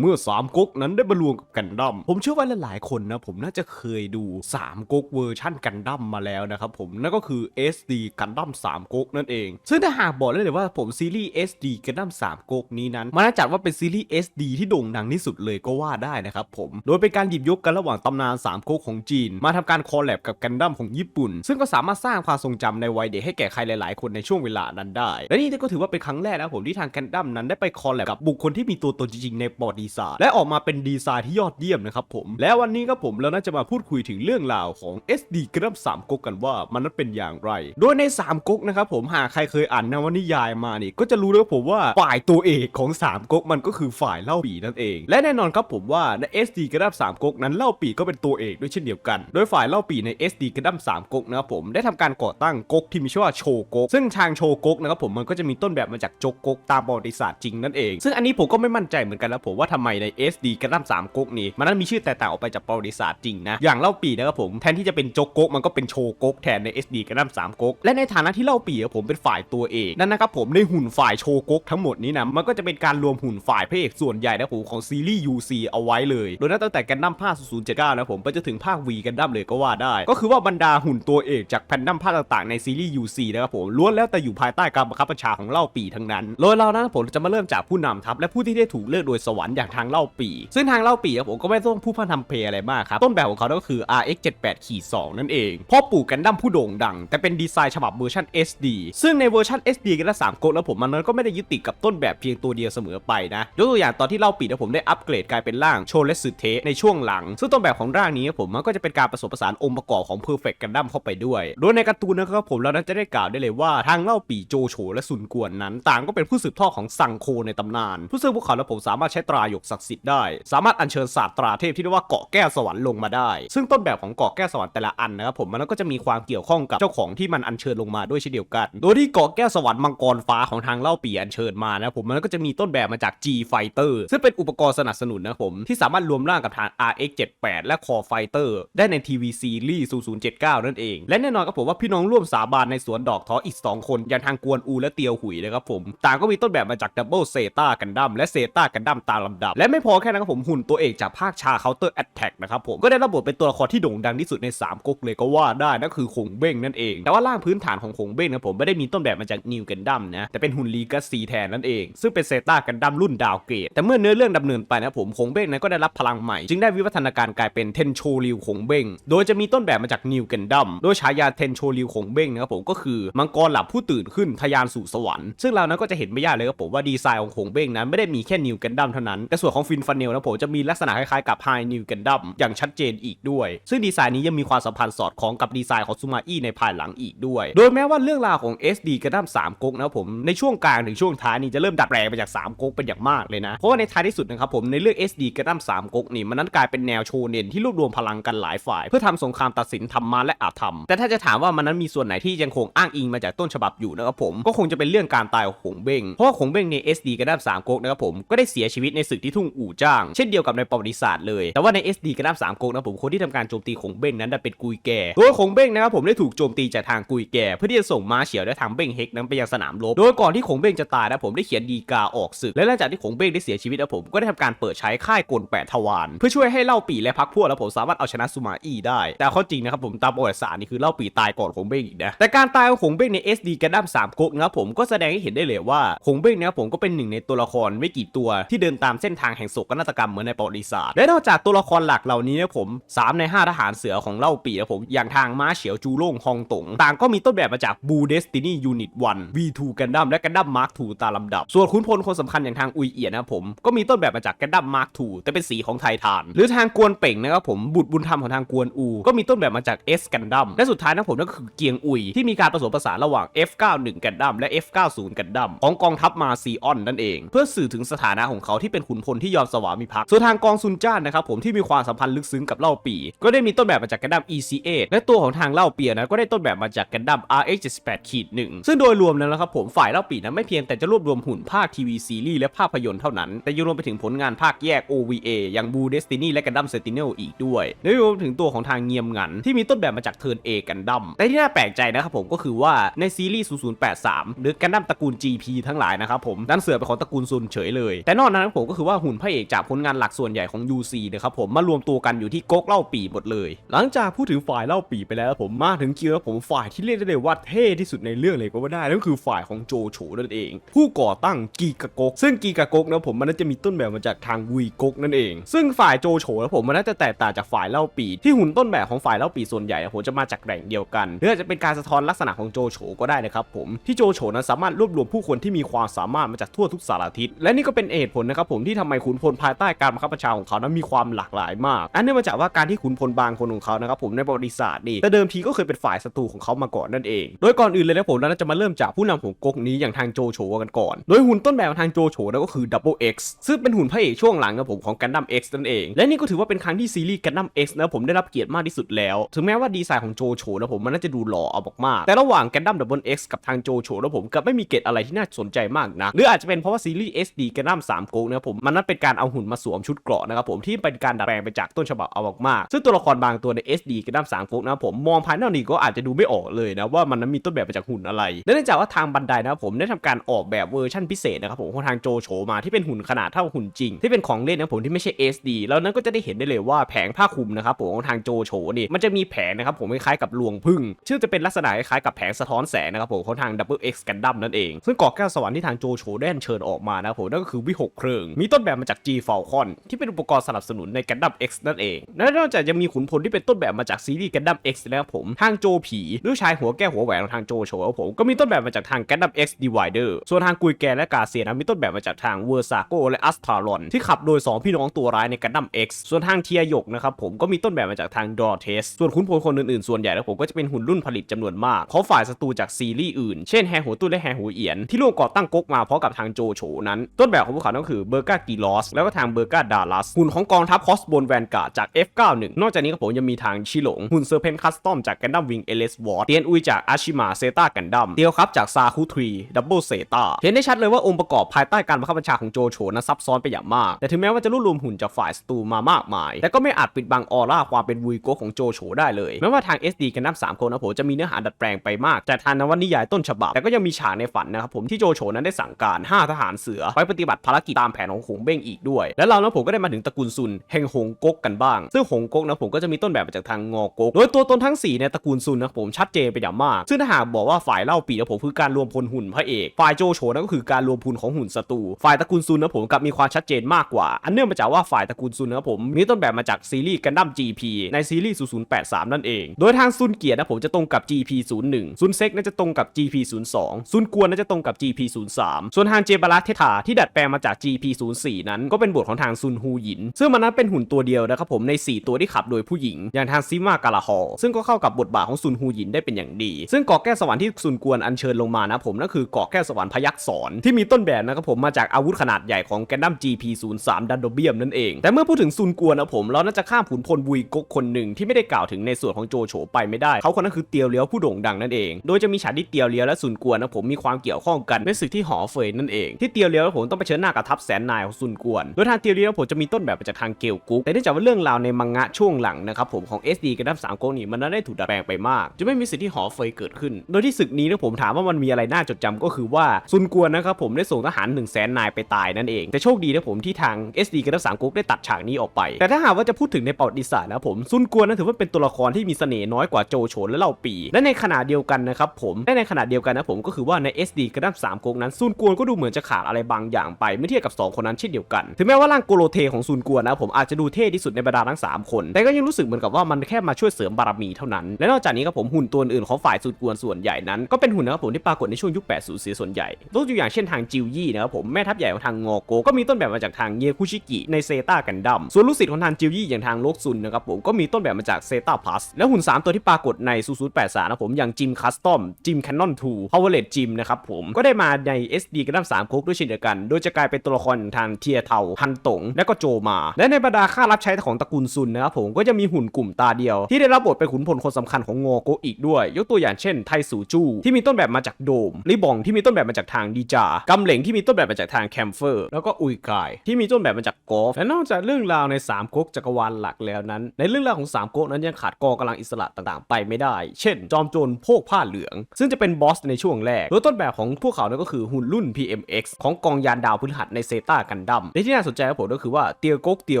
เมื่อสามก๊กนั้นได้มารวมกับกันดั้มผมเชื่อว่าหลายๆคนนะผมน่าจะเคยดู 3ก๊กเวอร์ชั่นกันดั้มมาแล้วนะครับผมนั่นก็คือ SD กันดั้ม3ก๊กนั่นเอง ซึ่งถ้าหากบอกได้เลยว่าผมซีรีส์ SD กันดั้ม3ก๊กนี้นั้นมันน่าจัดว่าเป็นซีรีส์ SD ที่โด่งดังที่สุดเลยก็ว่าได้นะครับผมโดยเป็นการหยิบยกกันระหว่างตำนาน3ก๊กของจีน มาทำการคอลแลบกับกันดั้มของญี่ปุ่น ซึ่งก็สามารถสร้างความทรงจำในวัยเด็กให้แก่ใครหลาย ๆ คนในช่วงเวลานั้นได้ และนี่ก็ถือว่าเป็นครั้งแรกนะผมที่ทางกันดั้มนั้นได้ไปคอลแลบกับบุคคลที่มีตัวตนจริงๆในประวัติศาสตร์และออกมาเป็นดีไซน์ที่ยอดเยี่ยมนะครับผม และวันนี้ครับผมเราน่าจะมาพูดคุยถึงเรื่องราวของ SD กระดับ3ก๊กกันว่ามันนั้นเป็นอย่างไร โดยใน 3ก๊กนะครับผมหากใครเคยอ่านนวนิยายมานี่ก็จะรู้เลยว่าผมว่าฝ่ายตัวเอกของ 3ก๊กมันก็คือฝ่ายเล่าปีนั่นเอง และแน่นอนครับผมว่าใน SD กระดับ3ก๊กนั้นเล่าปีก็เป็นตัวเอกด้วยเช่นเดียวกัน โดยฝ่ายเล่าปีใน SD กระดับ3ก๊กนะครับผมได้ทำการก่อตั้งก๊กที่มีชื่อว่าโชก๊กซึ่งทางโชก๊กนะครับผมมันก็จะมีต้นแบบมาจากจก๊กตามประวัติศาสตร์จริงนั่นเอง ซึ่งอันนี้ผมก็ไม่มั่นใจเหมือนกันนะผมว่าทำไมใน SD กระดับ3ก๊กนี้มันนั้นมีชื่อแตกต่างออกไปจากประวัติศาสตร์จริงนะอย่างเล่าปีนะครับผมแทนที่จะเป็นโจกก๊กมันก็เป็นโชก๊กแทนใน SD กระดับ3ก๊กและในฐานะที่เล่าปีอะผมเป็นฝ่ายตัวเอกนั่นนะครับผมในหุ่นฝ่ายโชก๊กทั้งหมดนี้นะมันก็จะเป็นการรวมหุ่นฝ่ายพระเอกส่วนใหญ่นะผมของซีรีส์ UC เอาไว้เลยโดยนับตั้งแต่กันดั้มภาค 0079 นะผมไปจนถึงภาค V กันดั้มเลยก็ว่าได้ ก็คือว่าบรรดาหุ่นตัวเอกจากแพนดั้มภาคต่างๆในซีรีส์ UC นะครับผมล้วนแล้วแต่อยู่ภายใต้การบังคับบัญชาของเล่าปีทั้งนั้นโดยเรานั้นผมจะมาเริ่มจากผู้นำทัพและผู้ที่ได้ถูกเลือกโดยสวรรค์อย่างทางเล่าปี ซึ่งทางเล่าปีผมก็ไม่ต้องผู้พันทำเพลอะไรมากครับ ต้นแบบของเขาก็คือ RX 78ขีด2นั่นเองพ่อปู่กันดั้มผู้โด่งดัง แต่เป็นดีไซน์ฉบับเวอร์ชัน SD ซึ่งในเวอร์ชัน SD กันละ3ก๊กแล้วผมมันนั้นก็ไม่ได้ยึดติดกับต้นแบบเพียงตัวเดียวเสมอไปนะยกตัวอย่างตอนที่เล่าปีนะผมได้อัปเกรดกลายเป็นร่างโชเลสึเทในช่วงหลัง ซึ่งต้นแบบของร่างนี้ผมมันก็จะเป็นการผสมผสานองค์ประกอบของ Perfect กันดั้มเข้าไปด้วย โดยในการ์ตูนนะครับผมเรานั้นจะได้กล่าวได้เลยว่าทางเล่าปีโจโฉและซุนกวนนั้น ต่างก็เป็นผู้สืบทอดของซังโคในตำนาน ผู้ซึ่งพวกเขาและผมสามารถใช้ตราหยกศักดิ์สิทธิ์ได้ สามารถอัญเชิญศาสตราเทพที่เรียกว่าเกาะแก้วสวรรค์ลงมาได้ ซึ่งต้นแบบของเกาะแก้วสวรรค์แต่ละอันนะครับผมมันก็จะมีความเกี่ยวข้องกับเจ้าของที่มันอัญเชิญลงมาด้วยเช่นเดียวกัน โดยที่เกาะแก้วสวรรค์มังกรฟ้าของทางเล่าปีอัญเชิญมานะผมมันก็จะมีต้นแบบมาจาก G Fighter ซึ่งเป็นอุปกรณ์สนับสนุนนะผมที่สามารถรวมร่างกับทาง RX 78และ Core Fighter ได้ใน TV Series 0079 นั่นเอง และแน่นอนครับผมว่าพี่น้องร่วมสาบานในสวนดอกท้ออีก 2 คนอย่างทางกวนอูและเตียวหุยนะครับผมต่างก็มีต้นแบบมาจาก Double Zeta กันดั้มและ Zeta กันดั้มตามลำดับ และไม่พอแค่นั้นครับผมหุ่นตัวเอกจากภาคชา Counter Attack นะครับผมก็ได้รับบทเป็นตัวละครที่โด่งดังที่สุดใน3ก๊กเลยก็ว่าได้นั่นคือคงเบ้งนั่นเอง แต่ว่าร่างพื้นฐานของคงเบ้งนะผมไม่ได้มีต้นแบบมาจากนิวกันดัมนะแต่เป็นหุ่นลีกัสซีแทนนั่นเอง ซึ่งเป็นเซต้ากันดัมรุ่นดาวเกรดแต่เมื่อเนื้อเรื่องดำเนินไปนะผมคงเบ้งนั้นก็ได้รับพลังใหม่จึงได้วิวัฒนาการกลายเป็นเทนโชริวคงเบ้งโดยจะมีต้นแบบมาจากนิวกันดัมโดยฉายาเทนโชริวคงเบ้งนะครับผมก็คือมังกรหลับผู้ตื่นขึ้นทะยานสู่สวรรค์ซึ่งเรานั้นก็จะเห็นไม่ยากเลยครับผมว่าดีไซน์ของคงเบ้งนั้นไม่ได้มีแค่นิวกันดัมเท่านั้นแต่ส่วนของฟินฟันเนลนะผมจะมีลักษณะคล้ายๆกับไฮนิวกันดัมอย่างชัดเจนอีกด้วย ซึ่งดีไซน์นี้ยังมีความสัมพันธ์สอดคล้องกับดีไซน์ของซูมาอี้ในภายหลังอีกด้วย โดยแม้ว่าเรื่องราวของ SD กันดั้ม3ก๊กนะครับผมในช่วงกลางถึงช่วงท้ายนี่จะเริ่มดัดแปลงไปจาก3ก๊กเป็นอย่างมากเลยนะ เพราะว่าในท้ายที่สุดนะครับผมในเรื่อง SD กันดั้ม3ก๊กนี่มันนั้นกลายเป็นแนวโชเนนที่รวบรวมพลังกันหลายฝ่าย เพื่อทำสงครามตัดสินธรรมะและอาธรรม แต่ถ้าจะถามว่ามันนั้นมีส่วนไหนที่ยังคงอ้างอิงมาจากต้นฉบับอยู่นะครับผมก็คงจะเป็นเรื่องการตายของขงเบ้งเพราะว่าขงเบ้งใน SD กันดั้ม3ก๊กนะครับผมก็ได้เสียชีวิตในศึกที่ทุ่งอู่จ้าง เช่นเดียวกับในประวัติศาสตร์เลย แต่ว่าใน SD กันดั้ม3ก๊กนะผมคนที่ทำการโจมตีของเบ้งนั้นเป็นกุยแก่โดยของเบ้งนะครับผมได้ถูกโจมตีจากทางกุยแก่เพื่อที่จะส่งม้าเฉียวและทางเบ้งเฮกนั้นไปยังสนามรบโดยก่อนที่ของเบ้งจะตายนะผมได้เขียนดีกาออกศึกและหลังจากที่ของเบ้งได้เสียชีวิตนะผมก็ได้ทำการเปิดใช้ค่ายกลแปดทวารเพื่อช่วยให้เล่าปีและพักพวกแล้วผมสามารถเอาชนะซูมาอี้ได้ แต่ข้อจริงนะครับผมตามประวัติศาสตร์นี่คือเล่าปีตายก่อนของเบ้งอีกนะแต่การตายของของเบ้งใน SD กันดั้ม3ก๊กนะครับผมก็แสดงให้เห็นได้เลยว่าขงเบ้งนะครับผมก็เป็นหนึ่งในตัวละครไม่กี่ตัวที่เดินตามเส้นทางแห่งโศกนาฏกรรมเหมือนในประวัติศาสตร์และนอกจากตัวละครหลักเหล่านี้นะผมสามในห้าทหารเสือของเล่าปีนะผมอย่างทางม้าเฉียวจูโล่งฮองตงต่างก็มีต้นแบบมาจากบูเดสตินียูนิต1 V2 กันดั้มและกันดั้มมาร์ค2ตามลำดับ ส่วนขุนพลคนสำคัญอย่างทางอุยเอียนะผมก็มีต้นแบบมาจากกันดั้มมาร์ค2แต่เป็นสีของไททาน หรือทางกวนเป่งนะครับผมบุตรบุญธรรมของทางกวนอู ก็มีต้นแบบมาจาก S กันดั้มและสุดท้ายนะผมนั่นก็คือเกียงอุยที่มีการผสมผสานระหว่าง F91 กันดั้มและ F90 กันดั้มของกองทัพมาซีออนนั่นเอง เพื่อสื่อถึงสถานะของเขาที่เป็นขุนพลที่ยอมสวามิภักดิ์ส่วนทางกองซุนจ้านนะครับผมที่มีความสัมพันธ์ลึกซึ้งกับเล่าปีก็ได้มีต้นแบบมาจากกันดั้ม ECA และตัวของทางเล่าเปียนะก็ได้ต้นแบบมาจากกันดั้ม RX78 ขีดหนึ่งซึ่งโดยรวมแล้วนะครับผมฝ่ายเล่าปีนั้นไม่เพียงแต่จะรวบรวมหุ่นภาคทีวีซีรีส์และภาพยนตร์เท่านั้น แต่ยังรวมไปถึงผลงานภาคแยก OVA อย่าง Blue Destiny และกันดั้ม Sentinel อีกด้วยและรวมถึงตัวของทางเงียมงัน ที่มีต้นแบบมาจากเทิร์น A กันดั้มแต่ที่น่าแปลกใจนะครับผมก็คือว่าในซีรีส์ 0083 หรือกันดั้มตระกูล GP ทั้งหลายนะครับผมดันเสือเป็นของตระกูลซุนเฉยเลย แต่นอกนั้นผมก็คือคือว่าหุ่นพระเอกจากผลงานหลักส่วนใหญ่ของ UC นะครับผมมารวมตัวกันอยู่ที่ก๊กเล่าปีหมดเลย หลังจากพูดถึงฝ่ายเล่าปีไปแล้วผมมาถึงคิวแล้วผมฝ่ายที่เรียกได้เลยว่าเท่ที่สุดในเรื่องเลยก็ว่าได้นั่นก็คือฝ่ายของโจโฉนั่นเอง ผู้ก่อตั้งกีกะก๊กซึ่งกีกะก๊กนะผมมันน่าจะมีต้นแบบมาจากทางวุยก๊กนั่นเอง ซึ่งฝ่ายโจโฉนะผมมันน่าจะแตกต่างจากฝ่ายเล่าปี ที่หุ่นต้นแบบของฝ่ายเล่าปีส่วนใหญ่ผมจะมาจากแหล่งเดียวกันหรืออาจจะเป็นการสะท้อนลักษณะของโจโฉก็ได้นะครับผมที่โจโฉนั้นสามารถรวบรวมผู้คนที่มีความสามารถมาจากทั่วทุกสารทิศและนี่ก็เป็นเหตุผลนะครับผมที่ทำไมขุนพลภายใต้การบังคับบัญชาของเขานั้นมีความหลากหลายมาก อันเนื่องมาจากว่าการที่ขุนพลบางคนของเขานะครับผมในประวัติศาสตร์นี่แต่เดิมทีก็เคยเป็นฝ่ายศัตรูของเขามาก่อนนั่นเอง โดยก่อนอื่นเลยนะผมเราจะมาเริ่มจากผู้นำของก๊กนี้อย่างทางโจโฉกันก่อน โดยหุ่นต้นแบบทางโจโฉนั่นก็คือ Double X ซึ่งเป็นหุ่นพระเอกช่วงหลังนะผมของ Gundam X นั่นเอง และนี่ก็ถือว่าเป็นครั้งที่ซีรีส์ Gundam X นะผมได้รับเกียรติมากที่สุดแล้ว ถึงแม้ว่าดีไซน์ของโจโฉนะผมมันน่าจะดูหล่อเอามากๆแต่ระหว่าง Gundam Double X กับทางโจโฉนะผมกับไม่มีเกรดอะไรที่น่าสนใจมากนะหรืออาจจะเป็นเพราะว่าซีรีส์ SD Gundam 3ก๊กนะผมมันนั่นเป็นการเอาหุ่นมาสวมชุดเกราะนะครับผมที่เป็นการดัดแปลงไปจากต้นฉบับเอามากๆซึ่งตัวละครบางตัวใน SD Gundam 3ก๊กนะครับผมมองภายนอกนี่ก็อาจจะดูไม่ออกเลยนะว่ามันนั้นมีต้นแบบมาจากหุ่นอะไรและเนื่องจากว่าทางบันไดนะครับผมได้ทำการออกแบบเวอร์ชั่นพิเศษนะครับผมของทางโจโฉมาที่เป็นหุ่นขนาดเท่าหุ่นจริง ที่เป็นของเล่นนะผมที่ไม่ใช่ SD แล้วนั้นก็จะได้เห็นได้เลยว่าแผงผ้าคลุมนะครับผมของทางโจโฉนี่มันจะมีแผงนะครับผมคล้ายๆกับลวงพึ่งซึ่งจะเป็นลักษณะคล้ายๆกับแผงสะท้อนแสงนะครับผมของทาง Double X Gundam นั่นเองซึ่งเกาะแก้วสวรรค์ที่ทางโจโฉได้เชิญออกมานะครับผมนั่นก็คือวิหกเครืองมีต้นแบบมาจาก G Falcon ที่เป็นอุปกรณ์สนับสนุนใน Gundam X นั่นเอง และนอกจากยังมีขุนพลที่เป็นต้นแบบมาจากซีรีส์ Gundam X แล้วครับผม ทางโจผีลูกชายหัวแก้วหัวแหวนของทางโจโฉผม ก็มีต้นแบบมาจากทาง Gundam X Divider ส่วนทางกุยแกและกาเซียนะมีต้นแบบมาจากทางเวอร์ซาโกและอัสทารอนที่ขับโดย 2 พี่น้องตัวร้ายใน Gundam X ส่วนทางเทียยกนะครับผมก็มีต้นแบบมาจากทางดอเทสส่วนขุนพลคนอื่นๆส่วนใหญ่แล้วผมก็จะเป็นหุ่นรุ่นผลิตจำนวนมากของฝ่ายศัตรูจากซีรีส์อื่น เช่นแฮหัวตุ้นและแฮหัวเอียนที่ร่วมก่อตั้งก๊กมาพร้อมกับทางโจโฉนั้น ต้นแบบของพวกเขาก็คือเบอร์กากีลอสแล้วก็ทางเบอร์กาดาลัสหุ่นของกองทัพคอสบนแวนการ์ดจาก F91 นอกจากนี้ก็ผมยังมีทางชิหลงหุ่นเซอร์เพนคัสตอมจากกันดั้มวิงเอเลสวอร์ดเตียนอุยจากอาชิมาเซตากันดั้มเตียวครับจากซาคุทรีดับเบิลเซตาเห็นได้ชัดเลยว่าองค์ประกอบภายใต้การบังคับบัญชาของโจโฉนั้นซับซ้อนไปอย่างมาก แต่ถึงแม้ว่าจะรวบรวมหุ่นจากฝ่ายศัตรูมามากมาย แต่ก็ไม่อาจปิดบังออร่าความเป็นวุยโกของโจโฉได้เลยแม้ว่าทาง SD กันดั้ม3คนนะผมจะมีเนื้อหาดัดแปลงไปมากจากทางนวนิยายต้นฉบับแต่ก็ยังมีฉากในฝันนะครับผมที่โจโฉนั้นได้สั่งการ 5 ทหารเสือไปปฏิบัติภารกิจตามแผนของหงเบ้งอีกด้วย และเรานะผมก็ได้มาถึงตระกูลซุนแห่งหงก๊กกันบ้าง ซึ่งหงก๊กนะผมก็จะมีต้นแบบมาจากทางงอก๊กโดยตัวตนทั้ง4ในตระกูลซุนนะผมชัดเจนไปอย่างมาก ซึ่งถ้าหากบอกว่าฝ่ายเล่าปีนะผมคือการรวมพลหุ่นพระเอกฝ่ายโจโฉนั่นก็คือการรวมพลของหุ่นศัตรูฝ่ายตระกูลซุนนะผมกับมีความชัดเจนมากกว่า อันเนื่องมาจากว่าฝ่ายตระกูลซุนนะผมมีต้นแบบมาจากซีรีส์กันดั้ม GP ในซีรีส์0083 นั่นเอง โดยทางซุนเกียรตินะผมจะตรงกับ GP 01ซุนเซ็กน่าจะตรงกับ GP 02ซุนกวนน่าจะตรงกับ GP 03ส่วนทางเจบารัเทธาที่ดัดแปลงมาจาก GP 04นั้นก็เป็นบทของทางซุนฮูหยิน ซึ่งมันนั้นเป็นหุ่นตัวเดียวนะครับผมใน 4 ตัวที่ขับโดยผู้หญิง อย่างทางซิมากาลาฮอซึ่งก็เข้ากับบทบาทของซุนฮูหยินได้เป็นอย่างดี ซึ่งเกาะแก้วสวรรค์ที่ซุนกวนอัญเชิญลงมานะผมนั่นคือเกาะแก้วสวรรค์พยักษรที่มีต้นแบบนะครับผมมาจากอาวุธขนาดใหญ่ของแกนดัม GP 03 ดันโดเบียมนั่นเองแต่เมื่อพูดถึงซุนกวนนะผมเราน่าจะข้ามขุนพลบุยกกคนหนึ่งที่ไม่ได้กล่าวถึงในส่วนของโจโฉไปไม่ได้ เขาคนนั้นคือเตียวเลี้ยวผู้โด่งดังนั่นเอง โดยจะมีฉากที่เตียวเลี้ยวและซุนกวนนะผมมีความเกี่ยวข้องกันในศึกที่หอเฟยนั่นเองที่เตียวเลี้ยวผมต้องไปเชิญหน้ากับทัพแสนนายของซุนกวน โดยทางเตียวเลี้ยผมจะมีต้นแบบมาจากทางเกลกุ๊ก แต่เนื่องจากว่าเรื่องราวในมังงะช่วงหลังนะครับผมของ SD กันดั้มสามก๊กนี่มันได้ถูกดัดแปลงไปมาก จะไม่มีสิ่งที่หอเฟยเกิดขึ้น โดยที่ศึกนี้นะผมถามว่ามันมีอะไรน่าจดจำก็คือว่าซุนกวนนะครับผมได้ส่งทหาร1นึ่งแสนนายไปตายนั่นเอง แต่โชคดีนะผมที่ทาง SD กันดั้มสามก๊กได้ตัดฉากนี้ออกไป แต่ถ้าหากว่าจะพูดถึงในประวัติศาสตร์นะผมซุนกวนนั้นถือว่าเป็นตัวละครที่มีเสน่ห์น้อยกว่าโจโฉและเล่าปี และในขณะเดียวกันนะครับผมและในขณะเดียวกันนะผมก็คือว่าใน SD กันดั้มสามก๊กนั้นซุนกวนก็ดูเหมือนจะขาดอะไรบางอย่างไปเมื่อเทียบกับสองคนนั้นเช่นเดียวกัน ถึงแม้ว่าร่างโกโลเทของซุนกวนนะผมอาจจะดูเท่ที่สุดในบรรดาทั้ง 3 คน แต่ก็ยังรู้สึกเหมือนกับว่ามันแค่มาช่วยเสริมบารมีเท่านั้น และนอกจากนี้ครับผมหุ่นตัวอื่นของฝ่ายซุนกวนส่วนใหญ่นั้นก็เป็นหุ่นนะครับผมที่ปรากฏในช่วงยุค 80 เสียส่วนใหญ่ยกตัวอย่างเช่นทางจิวยี่นะครับผมแม่ทัพใหญ่ของทางงอโก ก็มีต้นแบบมาจากทางเยคุชิกิในเซตากันดัมส่วนลูกศิษย์ของทางจิวยี่อย่างทางโลกซุนนะครับผมก็มีต้นแบบมาจากเซตาพัสและหุ่น 3 ตัวที่ปรากฏในซูซู83นะผมอย่างจิมคัสตอมจิมแคนนอน2พาวเวอร์เลตจิมนะครับผมก็ได้มาใน SD กันดั้ม3โคกด้วยเช่นเดียวกัน โดยจะกลายเป็นตัวละครอย่างางเทียเทาฮันตง และก็โจมา และในบรรดาข้ารับใช้ของตระกูลซุนนะครับผมก็จะมีหุ่นกลุ่มตาเดียว ที่ได้รับบทเป็นขุนพลคนสำคัญของงอโกอีกด้วย ยกตัวอย่างเช่นไทสูจูที่มีต้นแบบมาจากโดมลิบองที่มีต้นแบบมาจากทางดีจากำเหลงที่มีต้นแบบมาจากทางแคมเฟอร์ แล้วก็อุยกายที่มีต้นแบบมาจากกอฟและนอกจากเรื่องราวในสามก๊กจักรวาลหลักแล้วนั้น ในเรื่องราวของสามก๊กนั้นยังขาดกองกำลังอิสระต่างๆ ไปไม่ได้ เช่น จอมโจรโพกผ้าเหลือง ซึ่งจะเป็นบอสในช่วงแรกโดยต้นแบบของพวกเขานั้นก็คือหุ่นรุ่น PMX ของกองยานดาวพฤหัสในเซตากักันดั้มและที่น่าสนใจครับผมก็คือว่าเตียวกกเตีย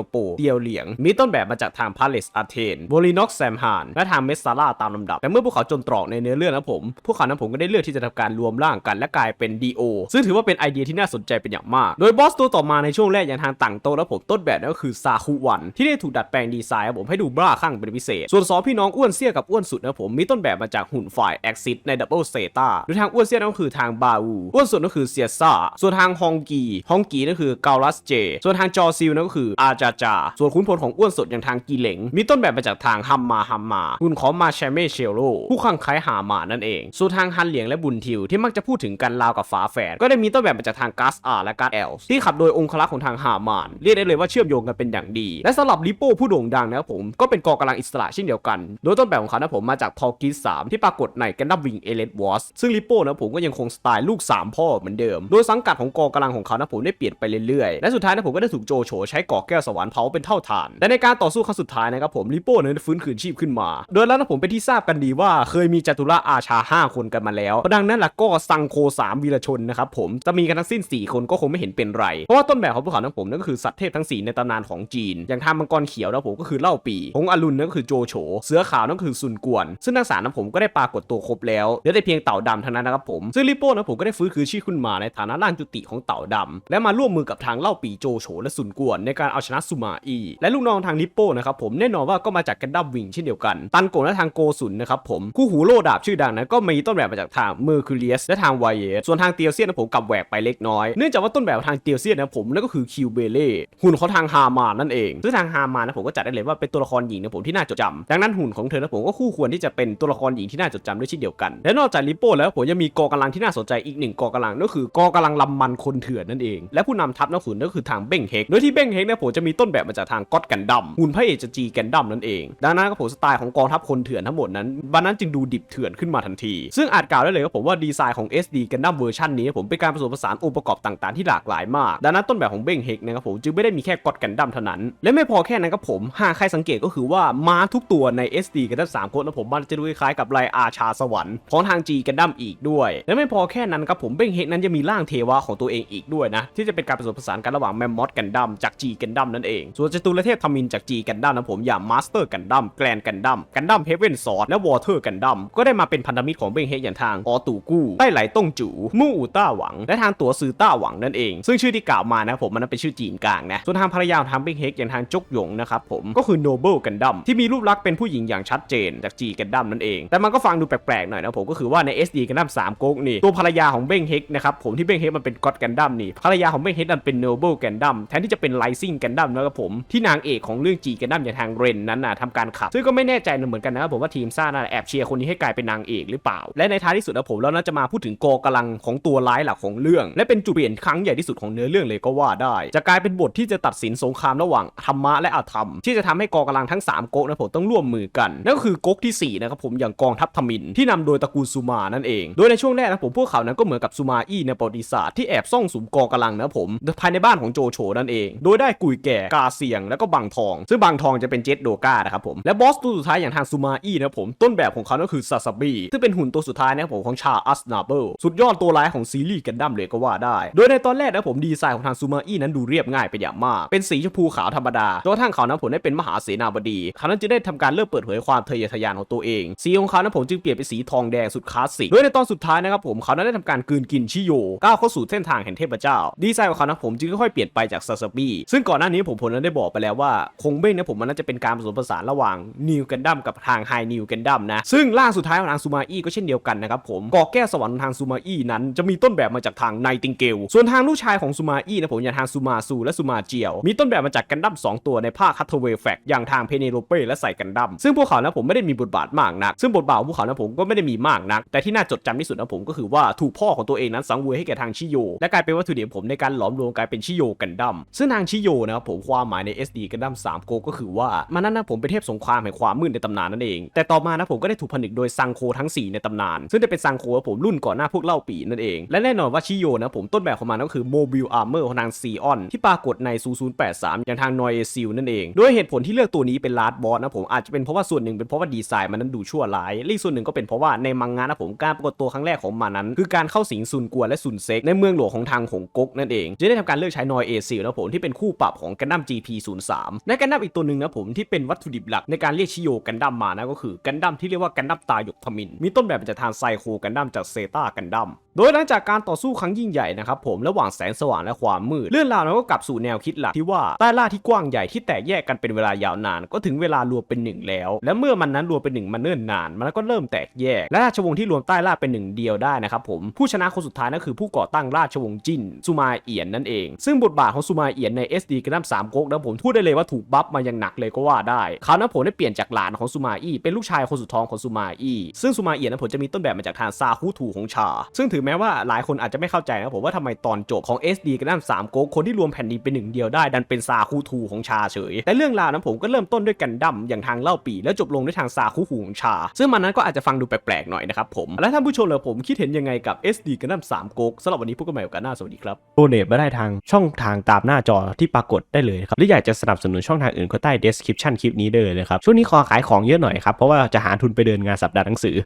วโปเตียวเหลียง มีต้นแบบมาจากทางพาเลสอาเทนโบลินอกแซมฮานและทางเมสซาร่าตามลำดับ แต่เมื่อพวกเขาจนตรอกในเนื้อเรื่องนะผม พวกเขานั้นผมก็ได้เลือกที่จะทำการรวมร่างกันและกลายเป็น DO ซึ่งถือว่าเป็นไอเดียที่น่าสนใจเป็นอย่างมาก โดยบอสตัวต่อมาในช่วงแรกอย่างทางต่างโตแล้วผมต้นแบบนั่นก็คือซาคุวันที่ได้ถูกดัดแปลงดีไซน์ผมให้ดูบ้าคลั่งเป็นพิเศษ ส่วนสองพี่น้องอ้วนเซี่ยกับอ้วนสุดนะผมมีต้นแบบมาจากหุ่นฝ่ายแอคซิสในดับเบิลเซตาโดยทางอ้วนเซี่ยนั่นก็คือทางบาวูอ้วนสุดนั่นคือเซียซ่าส่วนทางฮองกีฮองกีนั่นคือเกาลัสเจ ส่วนทางจอซิลนั่นก็คืออาจาจา ส่วนขุนพลของอ้วนสดอย่างทางกีเหลง มีต้นแบบมาจากทางฮัมมาฮัมมาหุ่นของมาแชเมเชโลผู้คลั่งคล้หามานั่นเอง ส่วนทางฮันเหลียงและบุญทิวที่มักจะพูดถึงกันราวกับฝาแฝด ก็ได้มีต้นแบบมาจากทางกัสอาและกัสแอลที่ขับโดยองครักษ์ของทางฮามานเรียกได้เลยว่าเชื่อมโยงกันเป็นอย่างดี และสำหรับลิโป้ผู้โด่งดังนะครับผมก็เป็นกองกำลังอิสระเช่นเดียวกัน โดยต้นแบบของเขานะผมมาจากทอกิส3ที่ปรากฏในแกนดัมวิงเอเลดวอสซึ่งลิโป้นะผมก็ยังคงสไตล์ลูก3พ่อเหมือนเดิม โดยสังกัดของกองกำลังของเขานะผมได้เปลี่ยนไปเรื่อยๆ และสุดท้ายนะผมก็ได้ถูกโจโฉใช้ก่อแก้วสวรรค์เผาเป็นเท่าฐาน และในการต่อสู้ครั้งสุดท้ายนะครับผมลิโป้เนั้นฟื้นคืนชีพขึ้นมา โดยแล้วนะผมเป็นที่ทราบกันดีว่าเคยมีจัตุระอาชา 5 คนกันมาแล้วเพราะดังนั้นล่ะก็สังโค3วีรชนนะครับผมจะมีกันทั้งสิ้น 4 คนก็คงไม่เห็นเป็นไร เพราะว่าต้นแบบของพวกเขานะผมนั่นก็คือสัตว์เทพทั้ง 4 ในตำนานของจีน อย่างทางมังกรเขียวนะผมก็คือเล่าปีหงอรุณนั่นก็คือโจโฉ เสือขาวนั่นก็คือซุนกวน ซึ่งทั้งสามนะผมก็ได้ปรากฏตัวครบแล้วเหลือแต่เพียงเต่าดำเท่านั้นนะครับผมซึ่งลิโป้นะผมก็ได้ฟื้นคืนชีพขึ้นมาในฐานะร่างจุติของเต่าดำและมาร่วมมือกับทางเล่าปีโจโฉและซุนกวนในการเอาชนะซูมาอีและลูกน้องทางลิปโป้นะครับผมแน่นอนว่าก็มาจากกันดั้มวิงเช่นเดียวกัน ตันโกและทางโกสุนนะครับผมคู่หูโลดาบชื่อดังนั้นก็มีต้นแบบมาจากทางเมอร์คิวเลียสและทางไวเอสส่วนทางเตียวเซียนนะผมกลับแหวกไปเล็กน้อยเนื่องจากว่าต้นแบบทางเตียวเซียนนะผมนั่นก็คือคิวเบเล่หุ่นของทางฮามานนั่นเองซึ่งทางฮามานนะผมก็จัดได้เลยว่าเป็นตัวละครหญิงนะผมที่น่าจดจำดังนั้นหุ่นของเธอนะผมก็คู่ควรที่จะเป็นตัวละครหญิงที่น่าจดจำด้วยเช่นเดียวกัน และนอกจากลิโป้แล้วผมยังมีกองกำลังที่น่าสนใจอีกหนึ่งกองกำลังนั่นคือกองกำลังลำมันคนเถื่อนนั่นเอง และผู้นำทัพนักขุนนั่นก็คือทางเบ้งเฮกโดยที่เบ้งเฮกเนี่ยผมจะมีต้นแบบมาจากทางก็อดกันดัมหุ่นพระเอกจะจีกันดัมนั่นเองดังนั้นก็ผมสไตล์ของกองทัพคนเถื่อนทั้งหมดนั้นวันนั้นจึงดูดิบเถื่อนขึ้นมาทันที ซึ่งอาจกล่าวได้เลยว่าผมว่าดีไซน์ของ SD กันดัมเวอร์ชันนี้ผมเป็นการผสมผสานองค์ประกอบต่างๆที่หลากหลายมากดังนั้นต้นแบบของเบ้งเฮกนะครับผมจึงไม่ได้มีแค่ก็อดกันดัมเท่านั้น และไม่พอแค่นั้นครับผมหากใครสังเกตก็คือว่าม้าทุกตัวใน SD กันดั้มสามคนนะผมมันจะดูคล้ายกับลายอาชาสวรรค์ของทาง G กันดั้มอีกด้วย และไม่พอแค่นั้นครับผมเบ้งเฮกนั้นยังมีร่างเทวะของตัวเองอีกด้วยนะที่จะเป็นการผสมผสานกันระหว่างแมมมอสกันดั้มจาก G กันดั้มนั่นเอง ส่วนจตุรเทพทมินจาก G กันดั้มนะผมอย่างมาสเตอร์กันดั้มแกรนกันดั้มกันดั้มเฮเวนซอร์และวอเตอร์กันดั้มก็ได้มาเป็นพันธมิตรของเบงเฮกอย่างทางออตูกู้ใต้ไหลต้งจูมู่อูต้าหวัง และทางตัวซือต้าหวังนั่นเอง ซึ่งชื่อที่กล่าวมานะผมมันเป็นชื่อจีนกลางนะส่วนทางภรรยาของทางเบงเฮกอย่างทางจกหยงนะครับผมก็คือโนเบิลกันดั้มที่มีรูปลักษณ์เป็นผู้หญิงอย่างชัดเจนจาก G กันดั้มนั่นเอง แต่มันก็ฟังดูแปลกๆหน่อยนะผมก็คือว่าใน SD กันดั้ม3ก๊กนี่ตัวภรรยาของเบงเฮกนะครับผมที่เบงเฮกมันเป็นก็อดกันดั้มนี่ภรรยาของเบงเฮกนั้นเป็นโนเบิลแกนดัมแทนที่จะเป็นไลซิ่งกันดัมนะครับผมที่นางเอกของเรื่อง G กันดัมอย่างทางเรนนั้นน่ะทำการขับ ซึ่งก็ไม่แน่ใจนะเหมือนกันนะครับผมว่าทีมซ่าน่าแอบเชียร์คนนี้ให้กลายเป็นนางเอกหรือเปล่า และในท้ายที่สุดนะผมแล้วน่าจะมาพูดถึงกอกำลังของตัวร้ายหลักของเรื่อง และเป็นจุดเปลี่ยนครั้งใหญ่ที่สุดของเนื้อเรื่องเลยก็ว่าได้ จะกลายเป็นบทที่จะตัดสินสงครามระหว่างธรรมะและอธรรม ที่จะทำให้กองกำลังทั้ง 3ก๊กนะผมต้องร่วมมือกันนั่นก็คือก๊กที่4นะครับผมอย่างกองทัพทมินที่นำโดยตระกูลซูมานั่นเอง โดยในช่วงแรกนะผมพวกเขานั้นก็เหมือนกับซูมาอี้ในประวัติศาสตร์ที่แอบซ่องสุมกองกำลังนะผมภายในบ้านของโจโฉนั่นเอง โดยได้กุยแก่กาเซียงแล้วก็บังทอง ซึ่งบังทองจะเป็นเจตโดกานะครับผมและบอสตัวสุดท้ายอย่างทางซูมาอี้นะผมต้นแบบของเขาก็คือซาซาบิซึ่งเป็นหุ่นตัวสุดท้ายนะครับผมของชาอัสนาเบิลสุดยอดตัวร้ายของซีรีส์กันดั้มเลยก็ว่าได้ โดยในตอนแรกนะผมดีไซน์ของทางซูมาอี้นั้นดูเรียบง่ายไปอย่างมาก เป็นสีชมพูขาวธรรมดาจนกระทั่งเขานั้นผมได้เป็นมหาเสนาบดีเขานั้นจึงได้ทำการเริ่มเปิดเผยความทะเยอทะยานของตัวเอง สีของเขานั้นผมจึงเปลี่ยนเป็นสีทองแดงสุดคลาสสิกโดยในตอนสุดท้ายนะครับผมเขานั้นได้ทำการกืนกินชิโยก้าวเข้าสู่เส้นทางแห่งเทพเจ้า ดีไซน์ของเขานะผมจึงค่อยๆเปลี่ยนไปจากซาซาบิซึ่งก่อนหน้านี้ผมผมนั้นได้บอกไปแล้วว่าคงเบ้งเนี่ยผมมันน่าจะเป็นการผสมผสานระหว่างนิวกันดั้มกับทางไฮนิวกันดั้มนะซึ่งร่างสุดท้ายของทางซูมาอี้ก็เช่นเดียวกันนะครับผมกอแก้วสวรรค์ทางซูมาอี้นั้นจะมีต้นแบบมาจากทางไนติงเกลส่วนทางลูกชายของซูมาอี้นะผมอย่างทางซูมาซูและซูมาเจียว มีต้นแบบมาจากกันดั้ม2ตัวในภาคคัตเทเวแฟกอย่างทางเพเนโลเป้และใส่กันดั้มซึ่งพวกเขานะผมไม่ได้มีบทบาทมากนักซึ่งบทบาทของพวกเขานะผมก็ไม่ได้มีมากนัก แต่ที่น่าจดจำที่สุดนะผมก็คือว่าถูกพ่อของตัวเองนั้นสังเวยให้แก่ทางชิโยและกลายเป็นวัตถุดิบผมในการหลอมรวมกลายเป็นชิโยกันดั้มซึ่งทางชิโยนะครับผมความหมายใน SD กันดั้ม3โกก็คือว่ามันนั้นนะผมเป็นเทพสงครามแห่งความมืดในตำนานนั่นเอง แต่ต่อมานะผมก็ได้ถูกผนึกโดยซังโคทั้ง 4 ในตำนาน ซึ่งได้เป็นซังโคผมรุ่นก่อนหน้าพวกเล่าปีนั่นเอง และแน่นอนว่าชิโยนะผมต้นแบบของมันก็คือโมบิลอาร์เมอร์ของทางซีออนที่ปรากฏในซูซู083 อย่างทางนอยเอซิลนั่นเอง ด้วยเหตุผลที่เลือกตัวนี้เป็นลาร์ดบอสนะผมอาจจะเป็นเพราะว่าส่วนหนึ่งเป็นเพราะว่าดีไซน์มันนั้นดูชั่วร้ายและอีกส่วนหนึ่งก็เป็นเพราะว่าในมังงะนะผมการปรากฏตัวครั้งแรกของมันนั้น คือการเข้าสิงซุนกวและซุนเซ็กในเมืองหลวงของทางหงก๊กนั่นเองจะได้ททำการเลือกใช้นอยเอซีนะผมที่เป็นคู่ปรับของกันดั้ม GP03 และกันดั้มอีกตัวหนึ่งนะผมที่เป็นวัตถุดิบหลักในการเรียกชิโยกันดั้มมานะก็คือกันดั้มที่เรียกว่ากันดั้มตาหยกทมิน มีต้นแบบมาจากทางไซโคกันดั้มจากเซตากันดั้มโดยหลังจากการต่อสู้ครั้งยิ่งใหญ่นะครับผมระหว่างแสงสว่างและความมืด เรื่องราวนั้นก็กลับสู่แนวคิดหลักที่ว่าใต้ล่าที่กว้างใหญ่ที่แตกแยกกันเป็นเวลายาวนาน ก็ถึงเวลารวมเป็นหนึ่งแล้ว และเมื่อมันนั้นรวมเป็นหนึ่งมาเนิ่นนาน มันก็เริ่มแตกแยกและราชวงศ์ที่รวมใต้ล่าเป็นหนึ่งเดียวได้นะครับผมผู้ชนะคนสุดท้ายนั่นคือผู้ก่อตั้งราชวงศ์จินซูมาเอียนนั่นเอง ซึ่งบทบาทของซูมาเอียนใน SD กระดั้มสามก๊กนะผมพูดได้เลยว่าถูกบัฟมาอย่างหนักเลยก็ว่าได้คราวนั้นผมได้เปลี่ยนจากหลานของซูมาอี้เป็นลูกชายคนสุดท้องของซูมาอีซึ่งซูมาเอียนนั้นผมจะมีต้นแบบมาจากทางซาคูถูของชา ซึ่งถแม้ว่าหลายคนอาจจะไม่เข้าใจนะผมว่าทำไมตอนจบของ SD กระดั้มสามก๊กคนที่รวมแผ่นดินเป็นหนึ่งเดียวได้ ดันเป็นซาคูถูของชาเฉย แต่เรื่องราวนั้นผมก็เริ่มต้นด้วยกันดั้มอย่างทางเล่าปีแล้วจบลงด้วยทางซาคูหูของชา ซึ่งมันนั้นก็อาจจะฟังดูแปลกๆหน่อยนะครับผม และท่านผู้ชมเหรอผมคิดเห็นยังไงกับ SD กระดั้มสามก๊กสำหรับวันนี้พบกันใหม่โอกาสหน้าสวัสดีครับโดเนทมาได้ทางช่องทางตามหน้าจอที่ปรากฏได้เลยครับหรืออยากจะสนับสนุนช่องทางอื่นก็ใต้ description คลิปนี้ได้เลยนะครับช่วงนี้ขอขายของเยอะหน่อยครับเพราะว่าจะหาทุนไปเดินงานสัปดาห์หนังสือ